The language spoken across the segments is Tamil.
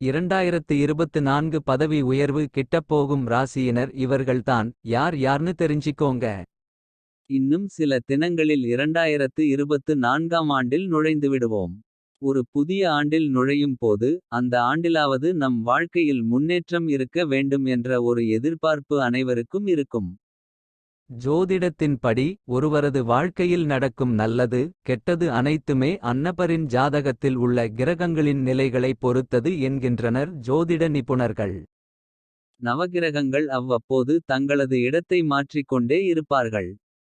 இரண்டாயிரத்து இருபத்து நான்கு பதவி உயர்வு கிட்டப்போகும் ராசியினர் இவர்கள்தான் யார் யார்னு தெரிஞ்சிக்கோங்க. இன்னும் சில தினங்களில் இரண்டாயிரத்து இருபத்து நான்காம் ஆண்டில் நுழைந்துவிடுவோம். ஒரு புதிய ஆண்டில் நுழையும் போது அந்த ஆண்டிலாவது நம் வாழ்க்கையில் முன்னேற்றம் இருக்க வேண்டும் என்ற ஒரு எதிர்பார்ப்பு அனைவருக்கும் இருக்கும். ஜோதிடத்தின்படி ஒருவரது வாழ்க்கையில் நடக்கும் நல்லது. கெட்டது அனைத்துமே அன்னபரின் ஜாதகத்தில் உள்ள கிரகங்களின் நிலைகளை பொறுத்தது என்கின்றனர் ஜோதிட நிபுணர்கள். நவகிரகங்கள் அவ்வப்போது தங்களது இடத்தை மாற்றிக் கொண்டே இருப்பார்கள்.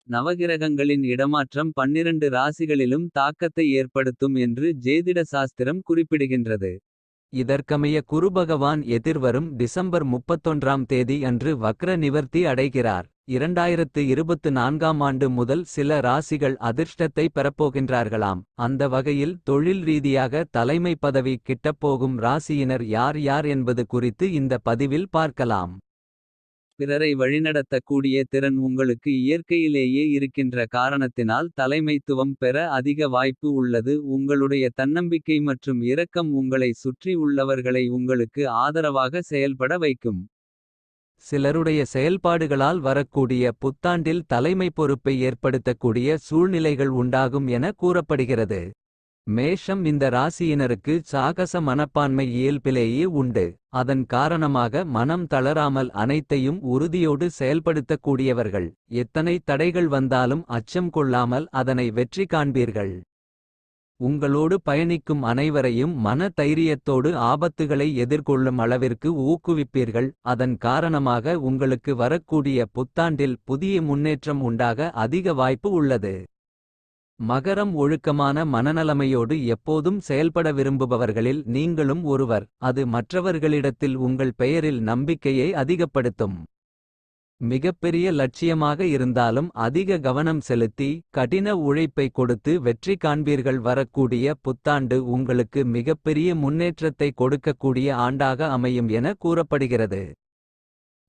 நவகிரகங்களின் இடமாற்றம் பன்னிரண்டு ராசிகளிலும் தாக்கத்தை ஏற்படுத்தும் என்று ஜேதிட சாஸ்திரம் குறிப்பிடுகின்றது. இதற்கமைய குருபகவான் எதிர்வரும் டிசம்பர் முப்பத்தொன்றாம் தேதி அன்று வக்ர நிவர்த்தி அடைகிறார். இரண்டாயிரத்து இருபத்து நான்காம் ஆண்டு முதல் சில ராசிகள் அதிர்ஷ்டத்தை பெறப்போகின்றார்களாம். அந்த வகையில் தொழில் ரீதியாக தலைமை பதவி கிட்டப்போகும் ராசியினர் யார் யார் என்பது குறித்து இந்த பதிவில் பார்க்கலாம். பிறரை வழிநடத்தக்கூடிய திறன் உங்களுக்கு இயற்கையிலேயே இருக்கின்ற காரணத்தினால் தலைமைத்துவம் பெற அதிக வாய்ப்பு உள்ளது. உங்களுடைய தன்னம்பிக்கை மற்றும் இரக்கம் உங்களை சுற்றி உள்ளவர்களை உங்களுக்கு ஆதரவாக செயல்பட வைக்கும். சிலருடைய செயல்பாடுகளால் வரக்கூடிய புத்தாண்டில் தலைமை பொறுப்பை ஏற்படுத்தக்கூடிய சூழ்நிலைகள் உண்டாகும் என கூறப்படுகிறது. மேஷம் இந்த ராசியினருக்கு சாகச மனப்பான்மை இயல்பிலேயே உண்டு. அதன் காரணமாக மனம் தளராமல் அனைத்தையும் உறுதியோடு செயல்படுத்தக்கூடியவர்கள். எத்தனை தடைகள் வந்தாலும் அச்சம் கொள்ளாமல் அதனை வெற்றி காண்பீர்கள். உங்களோடு பயணிக்கும் அனைவரையும் மன தைரியத்தோடு ஆபத்துகளை எதிர்கொள்ளும் அளவிற்கு ஊக்குவிப்பீர்கள். அதன் காரணமாக உங்களுக்கு வரக்கூடிய புத்தாண்டில் புதிய முன்னேற்றம் உண்டாக அதிக வாய்ப்பு உள்ளது. மகரம் ஒழுக்கமான மனநலமையோடு எப்போதும் செயல்பட விரும்புபவர்களில் நீங்களும் ஒருவர். அது மற்றவர்களிடத்தில் உங்கள் பெயரில் நம்பிக்கையை அதிகப்படுத்தும். மிகப்பெரிய லட்சியமாக இருந்தாலும் அதிக கவனம் செலுத்தி. கடின உழைப்பை கொடுத்து வெற்றி காண்பீர்கள் வரக்கூடிய புத்தாண்டு உங்களுக்கு மிகப்பெரிய முன்னேற்றத்தை கொடுக்கக்கூடிய ஆண்டாக அமையும் என கூறப்படுகிறது.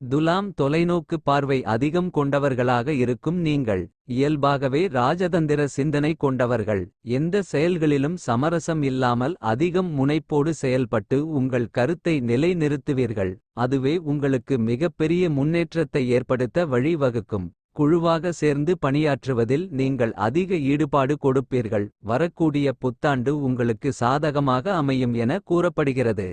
துலாம் தொலைநோக்கு பார்வை அதிகம் கொண்டவர்களாக இருக்கும் நீங்கள். இயல்பாகவே ராஜதந்திர சிந்தனை கொண்டவர்கள். எந்த செயல்களிலும் சமரசம் இல்லாமல் அதிகம் முனைப்போடு செயல்பட்டு. உங்கள் கருத்தை நிலைநிறுத்துவீர்கள். அதுவே உங்களுக்கு மிகப்பெரிய முன்னேற்றத்தை ஏற்படுத்த வழிவகுக்கும் குழுவாக சேர்ந்து பணியாற்றுவதில் நீங்கள் அதிக ஈடுபாடு கொடுப்பீர்கள். வரக்கூடிய புத்தாண்டு உங்களுக்கு சாதகமாக அமையும் என கூறப்படுகிறது.